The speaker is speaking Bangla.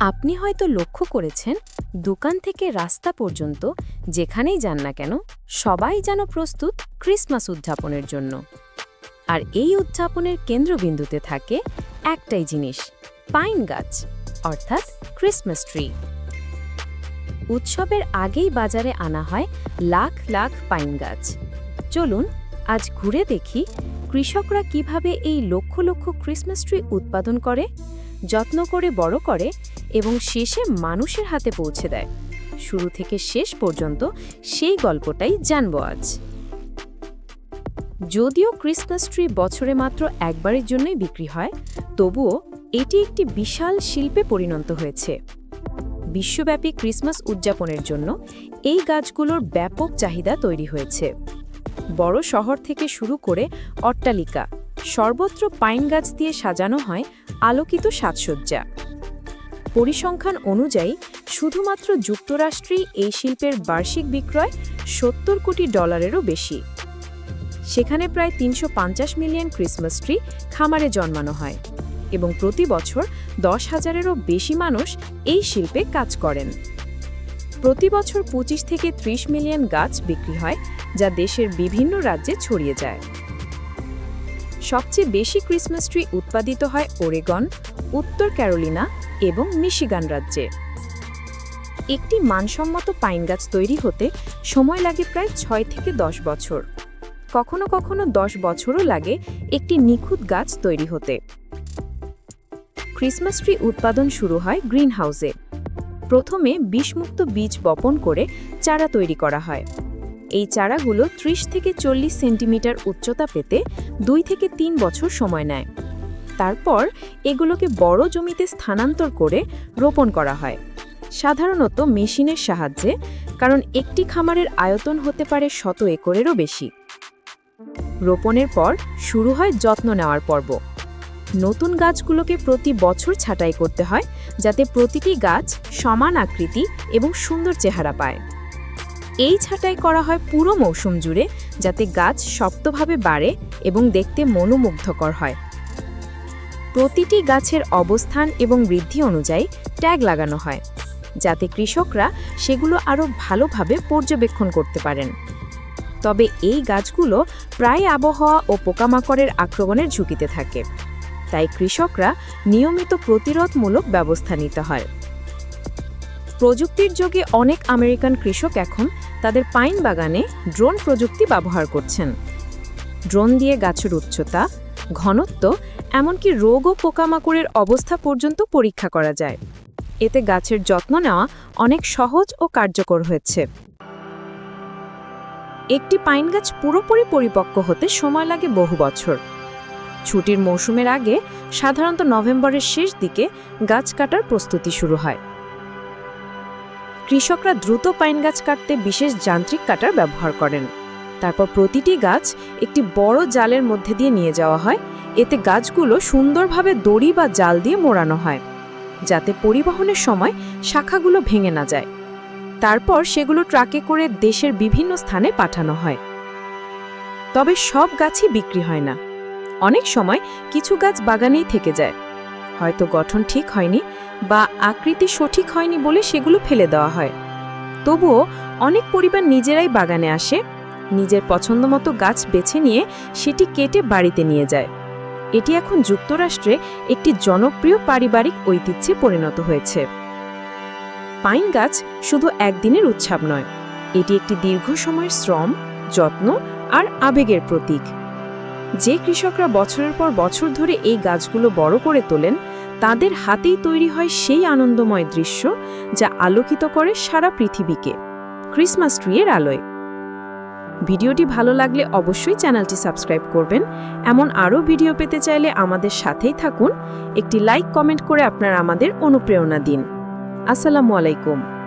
আপনি হয়তো লক্ষ্য করেছেন, দোকান থেকে রাস্তা পর্যন্ত, যেখানেই যান না কেন, সবাই যেন প্রস্তুত ক্রিসমাস উদযাপনের জন্য। আর এই উদযাপনের কেন্দ্রবিন্দুতে থাকে একটাই জিনিস, পাইন গাছ, অর্থাৎ ক্রিসমাস ট্রি। উৎসবের আগেই বাজারে আনা হয় লাখ লাখ পাইন গাছ। চলুন আজ ঘুরে দেখি কৃষকরা কীভাবে এই লক্ষ লক্ষ ক্রিসমাস ট্রি উৎপাদন করে, যত্ন করে, বড় করে এবং শেষে মানুষের হাতে পৌঁছে দেয়। শুরু থেকে শেষ পর্যন্ত সেই গল্পটাই জানব আজ। যদিও ক্রিসমাস ট্রি বছরে মাত্র একবারের জন্যই বিক্রি হয়, তবুও এটি একটি বিশাল শিল্পে পরিণত হয়েছে। বিশ্বব্যাপী ক্রিসমাস উদযাপনের জন্য এই গাছগুলোর ব্যাপক চাহিদা তৈরি হয়েছে। বড় শহর থেকে শুরু করে অট্টালিকা, সর্বত্র পাইন গাছ দিয়ে সাজানো হয় আলোকিত সাজসজ্জা। পরিসংখ্যান অনুযায়ী, শুধুমাত্র যুক্তরাষ্ট্রেই এই শিল্পের বার্ষিক বিক্রয় সত্তর কোটি ডলারেরও বেশি। সেখানে প্রায় তিনশো পঞ্চাশ মিলিয়ন ক্রিসমাস ট্রি খামারে জন্মানো হয় এবং প্রতি বছর দশ হাজারেরও বেশি মানুষ এই শিল্পে কাজ করেন। প্রতি বছর পঁচিশ থেকে ত্রিশ মিলিয়ন গাছ বিক্রি হয়, যা দেশের বিভিন্ন রাজ্যে ছড়িয়ে যায়। সবচেয়ে বেশি ক্রিসমাস ট্রি উৎপাদিত হয় ওরেগন উত্তর ক্যারোলিনা এবং মিশিগান রাজ্যে। একটি মানসম্মত পাইন গাছ তৈরি হতে সময় লাগে প্রায় ছয় থেকে দশ বছর। কখনো কখনো দশ বছরও লাগে একটি নিখুঁত গাছ তৈরি হতে। ক্রিসমাস ট্রি উৎপাদন শুরু হয় গ্রিন হাউসে প্রথমে বিষমুক্ত বীজ বপন করে চারা তৈরি করা হয়। এই চারাগুলো ৩০ থেকে চল্লিশ সেন্টিমিটার উচ্চতা পেতে দুই থেকে তিন বছর সময় নেয়। তারপর এগুলোকে বড় জমিতে স্থানান্তর করে রোপণ করা হয়। সাধারণত মেশিনের সাহায্যে, কারণ একটি খামারের আয়তন হতে পারে শত একরেরও বেশি। রোপণের পর শুরু হয় যত্ন নেওয়ার পর্ব। নতুন গাছগুলোকে প্রতি বছর ছাঁটাই করতে হয়, যাতে প্রতিটি গাছ সমান আকৃতি এবং সুন্দর চেহারা পায়। এই ছাঁটাই করা হয় পুরো মৌসুম জুড়ে যাতে গাছ শক্তভাবে বাড়ে এবং দেখতে মনোমুগ্ধকর হয়। প্রতিটি গাছের অবস্থান এবং বৃদ্ধি অনুযায়ী ট্যাগ লাগানো হয়, যাতে কৃষকরা সেগুলো আরও ভালোভাবে পর্যবেক্ষণ করতে পারেন। তবে এই গাছগুলো প্রায় আবহাওয়া ও পোকামাকড়ের আক্রমণের ঝুঁকিতে থাকে, তাই কৃষকরা নিয়মিত প্রতিরোধমূলক ব্যবস্থা নিতে হয়। প্রযুক্তির যোগে অনেক আমেরিকান কৃষক এখন তাদের পাইন বাগানে ড্রোন প্রযুক্তি ব্যবহার করছেন। ড্রোন দিয়ে গাছের উচ্চতা, ঘনত্ব, এমনকি রোগ ও পোকামাকড়ের অবস্থা পর্যন্ত পরীক্ষা করা যায়। এতে গাছের যত্ন নেওয়া অনেক সহজ ও কার্যকর হয়েছে। একটি পাইন গাছ পুরোপুরি পরিপক্ক হতে সময় লাগে বহু বছর। ছুটির মৌসুমের আগে সাধারণত নভেম্বরের শেষ দিকে গাছ কাটার প্রস্তুতি শুরু হয়। কৃষকরা দ্রুত পাইন গাছ কাটতে বিশেষ যান্ত্রিক কাটার ব্যবহার করেন। তারপর প্রতিটি গাছ একটি বড় জালের মধ্যে দিয়ে নিয়ে যাওয়া হয়। এতে গাছগুলো সুন্দরভাবে দড়ি বা জাল দিয়ে মোড়ানো হয়, যাতে পরিবহনের সময় শাখাগুলো ভেঙে না যায়। তারপর সেগুলো ট্রাকে করে দেশের বিভিন্ন স্থানে পাঠানো হয়। তবে সব গাছই বিক্রি হয় না। অনেক সময় কিছু গাছ বাগানেই থেকে যায়। হয়তো গঠন ঠিক হয়নি বা আকৃতি সঠিক হয়নি বলে সেগুলো ফেলে দেওয়া হয়। তবুও অনেক পরিবার নিজেরাই বাগানে আসে, নিজের পছন্দমতো গাছ বেছে নিয়ে সেটি কেটে বাড়িতে নিয়ে যায়। এটি এখন যুক্তরাষ্ট্রে একটি জনপ্রিয় পারিবারিক ঐতিহ্যে পরিণত হয়েছে। পাইন গাছ শুধু একদিনের উৎসব নয়, এটি একটি দীর্ঘ সময়ের শ্রম, যত্ন আর আবেগের প্রতীক। যে কৃষকরা বছরের পর বছর ধরে এই গাছগুলো বড় করে তোলেন তাদের হাতেই তৈরি হয় সেই আনন্দময় দৃশ্য যা আলোকিত করে সারা পৃথিবীকে, ক্রিসমাস ট্রিয়ের আলোয়। ভিডিওটি ভালো লাগলে অবশ্যই চ্যানেলটি সাবস্ক্রাইব করবেন। এমন আরও ভিডিও পেতে চাইলে আমাদের সাথেই থাকুন। একটি লাইক, কমেন্ট করে আপনারা আমাদের অনুপ্রেরণা দিন। আসসালামু আলাইকুম।